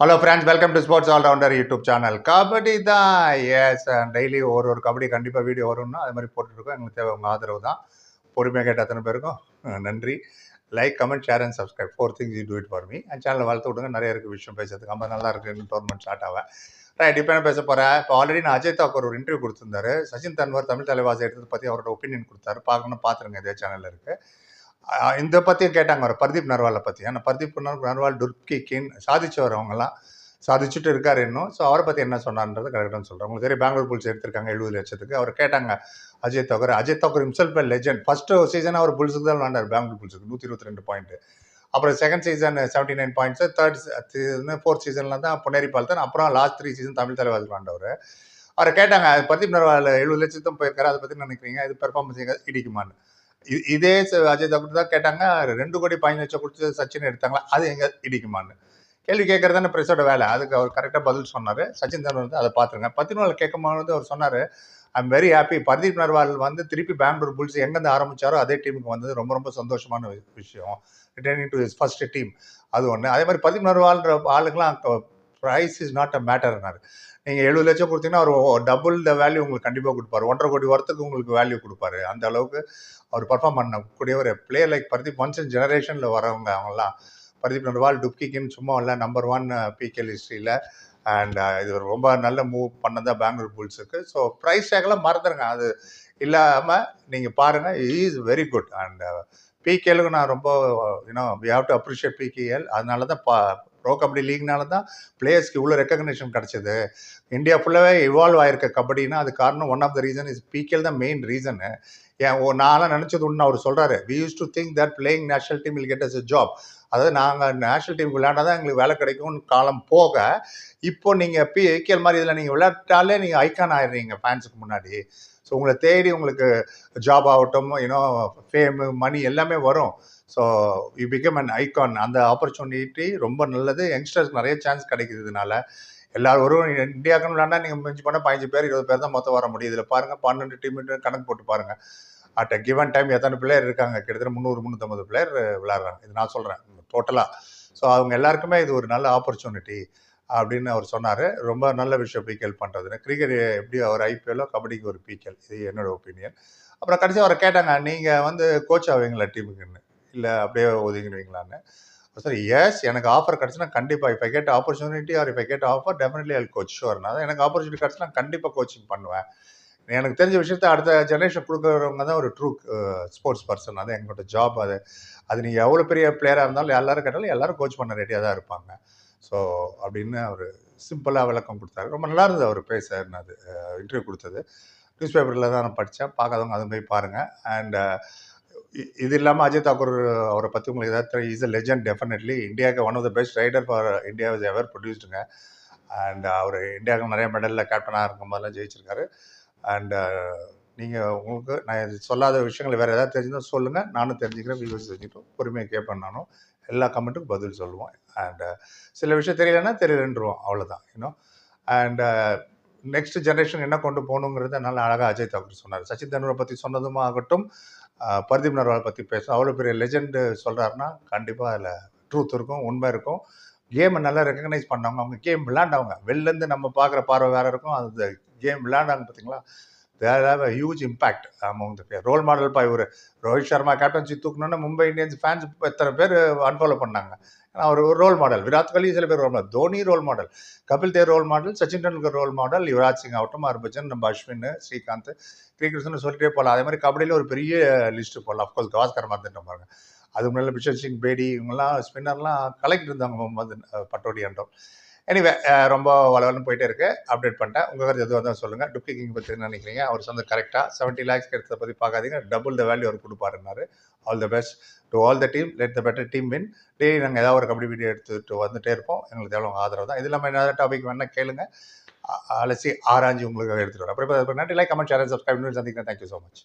Hello friends welcome to sports allrounder YouTube channel kabaddi தான் S daily ஒரு ஒரு கபடி கண்டிப்பாக வீடியோ வரும்னா அது மாதிரி போட்டுருக்கோம் எங்களுக்கு தேவை உங்கள் ஆதரவு தான். பொறுமையாக கேட்ட அத்தனை பேருக்கும் நன்றி. Like comment share and subscribe four things you do it for me and சேனலை வளர்த்து விடுங்க. நிறைய இருக்குது விஷயம் பேசுறதுக்கு. ரொம்ப நல்லா இருக்குது டோர்மெண்ட் ஸ்டார்ட் ஆக ரைட் இப்போ என்ன பேச போகிறேன் இப்போ ஆல்ரெடி நான் அஜய் தாக்கூர் ஒரு இன்டர்வியூ கொடுத்துருந்தாரு. சச்சின் தன்வர் தமிழ் தலைவாசி எடுத்தது பற்றி அவரோட ஒப்பீனியன் கொடுத்தாரு. பார்க்கணும் பார்த்துருங்க. இதே சேனலில் இருக்குது இந்த பற்றியும் கேட்டாங்க ஒரு பர்தீப் நர்வாலை பற்றி ஆனால் பர்தீப் நர்- நர்வால் துர்க்கி கின் சாதிச்சவர் அவங்கெல்லாம் சாதிச்சுட்டு இருக்கார் இன்னும். ஸோ அவரை பற்றி என்ன சொன்னார்ன்றது கரெக்டாக சொல்கிறேன் உங்களுக்கு தெரியும் பெங்களூர் புல்ஸ் எடுத்திருக்காங்க எழுபது லட்சத்துக்கு. அவர் கேட்டாங்க Ajay Thakur Ajay Thakur himself a legend first season அவர் புல்ஸுக்கு தான் விளாண்டார் பெங்களூர் புல்ஸுக்கு. நூற்றி இருபத்தி ரெண்டு பாயிண்ட் அப்புறம் second season seventy nine points third season fourth சீசனில் தான் பொன்னேரி பால்தன் அப்புறம் last three season Tamil Thalaivas விளாண்டவர். அவரை கேட்டாங்க பர்தீப் நர்வால் எழுபது லட்சத்தும் போயிருக்காரு. அதை பற்றி நினைக்கிறீங்க? இது பெர்ஃபார்மன்ஸ் எங்கே இடிக்குமான்னு. இதே அஜய் தாக்கூர் தான் கேட்டாங்க ரெண்டு கோடி பதினஞ்சு லட்சம் கொடுத்து சச்சின் எடுத்தாங்களா? அது எங்க இடிக்குமான்னு. கேள்வி கேட்கறது தானே பிரஸோட வேலை. அதுக்கு அவர் கரெக்டாக பதில் சொன்னார். சச்சின் தன்வர் வந்து அதை பார்த்துருங்க. பதினொன்று கேட்கும்போது அவர் சொன்னார் I'm very happy Pardeep Narwal வந்து திருப்பி பெங்களூர் புல்ஸ் எங்கேருந்து ஆரம்பித்தாரோ அதே டீமுக்கு வந்தது ரொம்ப ரொம்ப சந்தோஷமான விஷயம். Returning to is first team அது ஒன்று அதே மாதிரி பர்தீப் நர்வால்ன்ற ஆளுக்கெல்லாம் ப்ரைஸ் இஸ் நாட் அ மேட்டர்னாரு நீங்கள் எழுபது லட்சம் கொடுத்தீங்கன்னா அவர் டபுள் த வேல்யூ உங்களுக்கு கண்டிப்பாக கொடுப்பாரு. ஒன்றரை கோடி வரத்துக்கு உங்களுக்கு வேல்யூ கொடுப்பாரு. அந்த அளவுக்கு அவர் பர்ஃபார்ம் பண்ணக்கூடிய ஒரு பிளேயர் லைக் பர்தீப் ஒன்சன் ஜெனரேஷனில் வரவங்க அவங்கலாம். பர்தீப் நர்வால் டுப்கிக்குன்னு சும்மா இல்லை நம்பர் ஒன் பிகேல் ஹிஸ்ட்ரியில் அண்ட் இது ரொம்ப நல்ல மூவ் பண்ணதான் பெங்களூர் புல்ஸுக்கு ஸோ ப்ரைஸ் டேக்கெல்லாம் மறந்துடுங்க அது இல்லாமல் நீங்கள் பாருங்கள் இஸ் வெரி குட் அண்ட் பிகேலுக்கு uh, நான் ரொம்ப you know we have to appreciate PKL அதனால தான் பா ப்ரோ கபடி லீக்னால தான் பிளேயர்ஸ்க்கு இவ்வளோ ரெக்கக்னேஷன் கிடச்சிது. இந்தியா ஃபுல்லாகவே இவால்வ் ஆயிருக்க கபடினா அது காரணம் one of the reason is PKL தான் மெயின் ரீசனு ஏன் ஓ நான்லாம் நினச்சது ஒன்று அவர் சொல்கிறாரு we use to think that playing national team will get us a job அதாவது நாங்கள் நேஷனல் டீம் விளையாண்டா தான் எங்களுக்கு வேலை கிடைக்கும்னு காலம் போக இப்போ நீங்கள் பி ஏகேஎல் மாதிரி இதில் நீங்கள் விளையாட்டாலே நீங்கள் ஐக்கான் ஆயிடுறீங்க ஃபேன்ஸுக்கு முன்னாடி. ஸோ உங்களை தேடி உங்களுக்கு ஜாப் ஆகட்டும் யூனோ ஃபேமு மணி எல்லாமே வரும். So you become an icon அந்த ஆப்பர்ச்சுனிட்டி ரொம்ப நல்லது. யங்ஸ்டர்ஸ்க்கு நிறைய சான்ஸ் கிடைக்குது இதனால. எல்லாரும் ஒரு இந்தியாவுக்குன்னு விளாண்டா நீங்கள் மிஞ்சி பண்ணால் பதினஞ்சு பேர் இருபது பேர் தான் மொத்தம் வர முடியும். இதில் பாருங்கள் பன்னெண்டு டீம் கணக்கு போட்டு பாருங்கள் அட் அ கிவன் டைம் எத்தனை பிளேயர் இருக்காங்க? கிட்டத்தட்ட முந்நூறு முந்நூற்றம்பது பிளேயர் விளாட்றாங்க இது நான் சொல்கிறேன் டோட்டலாக ஸோ அவங்க எல்லாருக்குமே இது ஒரு நல்ல ஆப்பர்ச்சுனிட்டி அப்படின்னு அவர் சொன்னார். ரொம்ப நல்ல விஷயம் பிகேல் பண்ணுறதுன்னு கிரிக்கெட் எப்படி அவர் ஐபிஎல்லோ கபடிக்கு ஒரு பிகேல் இது என்னோட ஒப்பீனியன் அப்புறம் கடைசியாக அவரை கேட்டாங்க நீங்கள் வந்து கோச் ஆவீங்களா டீமுக்குன்னு இல்லை அப்படியே ஒதுங்கிடுவீங்களான்னு? சார் எஸ் எனக்கு ஆஃபர் கிடச்சுன்னா கண்டிப்பாக இப்போ கேட்ட ஆப்பர்ச்சுனிட்டி ஆர் இப்போ கேட்ட ஆஃபர் டெஃபினெட்லி அல் கோச் ஷுவர்னா எனக்கு ஆப்பர்ச்சுனிட்டி கிடச்சுன்னா கண்டிப்பாக கோச்சிங் பண்ணுவேன். எனக்கு தெரிஞ்ச விஷயத்த அடுத்த ஜென்ரேஷன் கொடுக்குறவங்க தான் ஒரு ட்ரூ ஸ்போர்ட்ஸ் பர்சன் அது எங்களோட ஜாப் அது. அது நீங்கள் எவ்வளோ பெரிய பிளேயராக இருந்தாலும் எல்லாரும் கேட்டாலும் எல்லாரும் கோச் பண்ண ரெடியாக தான் இருப்பாங்க. ஸோ அப்படின்னு அவர் சிம்பிளாக விளக்கம் கொடுத்தாரு. ரொம்ப நல்லா இருந்தது அவர் பேச அது இன்டர்வியூ கொடுத்தது. நியூஸ் பேப்பரில் தான் நான் படித்தேன். பார்க்காதவங்க அதுவும் போய் பாருங்கள் அண்ட் இது இல்லாமல் அஜய் தாக்கூர் அவரை பற்றி உங்களுக்கு ஏதாவது இஸ் அ லெஜண்ட் டெஃபினெட்லி இந்தியாவுக்கு one of the best raider for India is ever ப்ரொடியூஸ்டுங்க and அவர் இந்தியாவுக்கு நிறைய மெடலில் கேப்டனாக இருக்கும் போதெல்லாம் ஜெயிச்சிருக்காரு. அண்ட் நீங்கள் உங்களுக்கு நான் சொல்லாத விஷயங்கள் வேறு ஏதாவது தெரிஞ்சுதான் சொல்லுங்கள் நானும் தெரிஞ்சுக்கிறேன் வியூஸ் தெரிஞ்சுக்கிட்டோம் பொறுமையாக கேட்பேன் நானும். எல்லா கமெண்ட்டுக்கும் பதில் சொல்லுவோம். அண்ட் சில விஷயம் தெரியலன்னா தெரியலன்றோம் அவ்வளோதான் இன்னும் அண்ட் நெக்ஸ்ட் ஜென்ரேஷன் என்ன கொண்டு போகணுங்கிறத நல்லா அழகாக அஜய் தாக்கூர் சொன்னார். சச்சின் தண்டூரை பற்றி சொன்னதும் ஆகட்டும் பர்தீப் நர்வால் பற்றி பேசணும் அவ்வளோ பெரிய லெஜெண்டு சொல்கிறாருன்னா கண்டிப்பாக அதில் ட்ரூத் இருக்கும் உண்மை இருக்கும். கேமை நல்லா ரெக்கக்னைஸ் பண்ணவங்க அவங்க கேம் விளாண்டவங்க வெளிலேருந்து நம்ம பார்க்குற பார்வை வேறு இருக்கும். அந்த கேம் விளாண்டாங்க பார்த்தீங்களா they have a huge impact among பேர் ரோல் மாடல் பாய் ஒரு ரோஹித் சர்மா கேப்டன்சி தூக்கணும்னு மும்பை இந்தியன்ஸ் ஃபேன்ஸ் எத்தனை பேர் அன்ஃபாலோ பண்ணாங்க? ஏன்னா அவர் ஒரு ரோல் மாடல் விராட் கோலி சில பேர் role model Dhoni role model Kapil Dev role model Sachin Tendulkar role model Yuvraj Singh ஆகட்டும் ஹர்பஜன் நம்ம அஸ்வின் ஸ்ரீகாந்த் கிரிகிருஷ்ணன் சொல்லிட்டே போகலாம் அதே மாதிரி கபடியில் ஒரு பெரிய லிஸ்ட் போடலாம். அஃப்கோர்ஸ் கவாஸ்கர் மறந்துட்டோம் பாருங்க. அது முன்னாடி பிஷன் சிங் பேடி இவங்கெல்லாம் ஸ்பின்னர்லாம் கலெக்ட் இருந்தாங்க முகமது பட்டோடி என்றோம் எனிவே ரொம்ப வளவலன்னு போயிட்டே இருக்கு. அப்டேட் பண்ணிட்டேன். உங்கள் கருத்து எதுவாக இருந்தாலும் சொல்லுங்கள் டுப்ளி கிங் பற்றி என்ன நினைக்கிறீங்க? அவர் சொந்த கரெக்டாக செவன்ட்டி லேக்ஸ் எடுத்ததை பற்றி பார்க்காதீங்க. டபுள் த வேல்யூ அவர் கொடுப்பாருன்னாரு. All the best to all the team let the better team win daily நாங்கள் ஏதாவது ஒரு கபடி வீடியோ எடுத்துகிட்டு வந்துட்டே இருப்போம். எங்களுக்கு எவ்வளோ ஆதரவு தான். இது இல்லாமல் என்ன டாபிக் வேணால் கேளுங்க. அலசி ஆராய்ஞ்சு உங்களுக்கு எடுத்துகிட்டு வரோம் அப்புறம் நன்றி. லைக் கமெண்ட் ஷேர் சப்ஸ்கிரைப் சந்திக்கிறேன். Thank you so much